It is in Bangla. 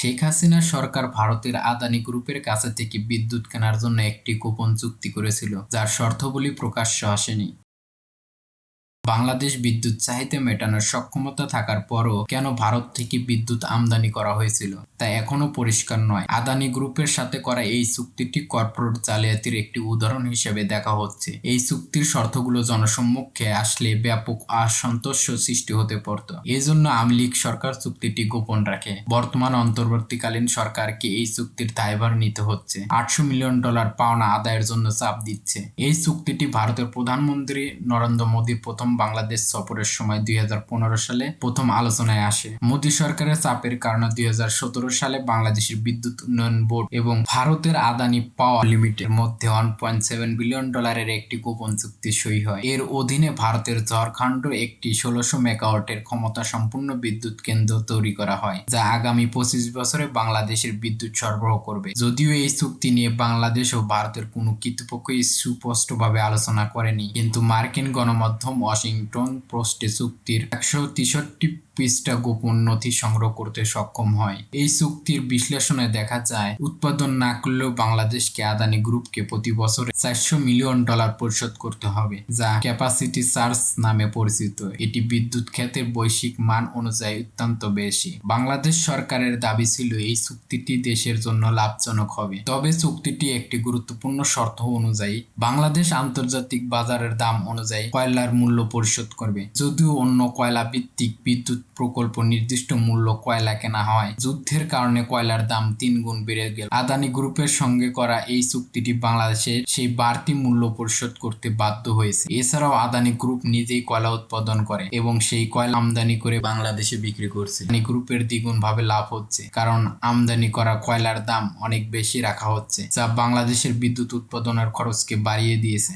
শেখ হাসিনা সরকার ভারতের আদানি গ্রুপের কাছে থেকে বিদ্যুৎ কেনার জন্য একটি গোপন চুক্তি করেছিল, যার শর্তবলী প্রকাশ্য আসেনি। বাংলাদেশ বিদ্যুৎ চাহিদা মেটানোর সক্ষমতা থাকার পরও কেন ভারত থেকে বিদ্যুৎ আমদানি করা হয়েছিল, তা এখনও পরিষ্কার নয়। আদানি গ্রুপের সাথে করা এই চুক্তিটি কর্পোরেট জালিয়াতির একটি উদাহরণ হিসেবে দেখা হচ্ছে। এই চুক্তির শর্তগুলো জনসম্মুখে আসলে ব্যাপক অসন্তোষ সৃষ্টি হতে পারত। এজন্য আওয়ামী লীগ সরকার চুক্তিটি গোপন রাখে। বর্তমান অন্তর্বর্তীকালীন সরকারকে এই চুক্তির দায়ভার নিতে হচ্ছে। আটশো মিলিয়ন ডলার পাওনা আদায়ের জন্য চাপ দিচ্ছে। এই চুক্তিটি ভারতের প্রধানমন্ত্রী নরেন্দ্র মোদী প্রথম বাংলাদেশ সফরের সময় দুই হাজার পনেরো সালে প্রথম আলোচনায় আসে। মোদী সরকারের চাপের কারণে দুই সালে বাংলাদেশের বিদ্যুৎ উন্নয়ন বোর্ড এবং ভারতের আদানি পাওয়ার লিমিটেড মধ্যে ওয়ান পয়েন্ট সেভেন বিলিয়ন ডলারের একটি গোপন চুক্তি সই হয়। এর অধীনে ভারতের ঝাড়খণ্ড একটি ষোলোশো মেগাওয়াটের ক্ষমতা সম্পূর্ণ বিদ্যুৎ কেন্দ্র তৈরি করা হয়, যা আগামী পঁচিশ বছরে বাংলাদেশের বিদ্যুৎ সরবরাহ করবে। যদিও এই চুক্তি নিয়ে বাংলাদেশ ও ভারতের কোনো কর্তৃপক্ষই সুস্পষ্টভাবে আলোচনা করেনি, কিন্তু মার্কিন গণমাধ্যম ওয়াশিংটন পোস্টে চুক্তির একশো তেষট্টি পৃষ্ঠা গোপন নথি সংগ্রহ করতে সক্ষম হয়। এই চুক্তির বিশ্লেষণে দেখা যায়, উৎপাদন না করলেও বাংলাদেশকে আদানি গ্রুপকে প্রতি বছরে চারশো মিলিয়ন ডলার পরিশোধ করতে হবে, যা ক্যাপাসিটি চার্জ নামে পরিচিত। এটি বিদ্যুৎ খাতের বৈশ্বিক মান অনুযায়ী অত্যন্ত বেশি। বাংলাদেশ সরকারের দাবি ছিল এই চুক্তিটি দেশের জন্য লাভজনক হবে। তবে চুক্তিটি একটি গুরুত্বপূর্ণ শর্ত অনুযায়ী, বাংলাদেশ আন্তর্জাতিক বাজারের দাম অনুযায়ী কয়লার মূল্য পরিশোধ করবে। যদিও অন্য কয়লা ভিত্তিক বিদ্যুৎ প্রকল্প নির্দিষ্ট মূল্য কয়লা কেনা হয়, যুদ্ধের কারণে কয়লার দাম তিন গুণ বেড়ে গেল। আদানি গ্রুপের সঙ্গে করা এই চুক্তিটি বাংলাদেশের সেই বাড়তি মূল্য পরিশোধ করতে বাধ্য হয়েছে। এছাড়াও আদানি গ্রুপ নিজেই কয়লা উৎপাদন করে এবং সেই কয়লা আমদানি করে বাংলাদেশে বিক্রি করছে। আদানি গ্রুপের দ্বিগুণ ভাবে লাভ হচ্ছে, কারণ আমদানি করা কয়লার দাম অনেক বেশি রাখা হচ্ছে, যা বাংলাদেশের বিদ্যুৎ উৎপাদনের খরচকে বাড়িয়ে দিয়েছে।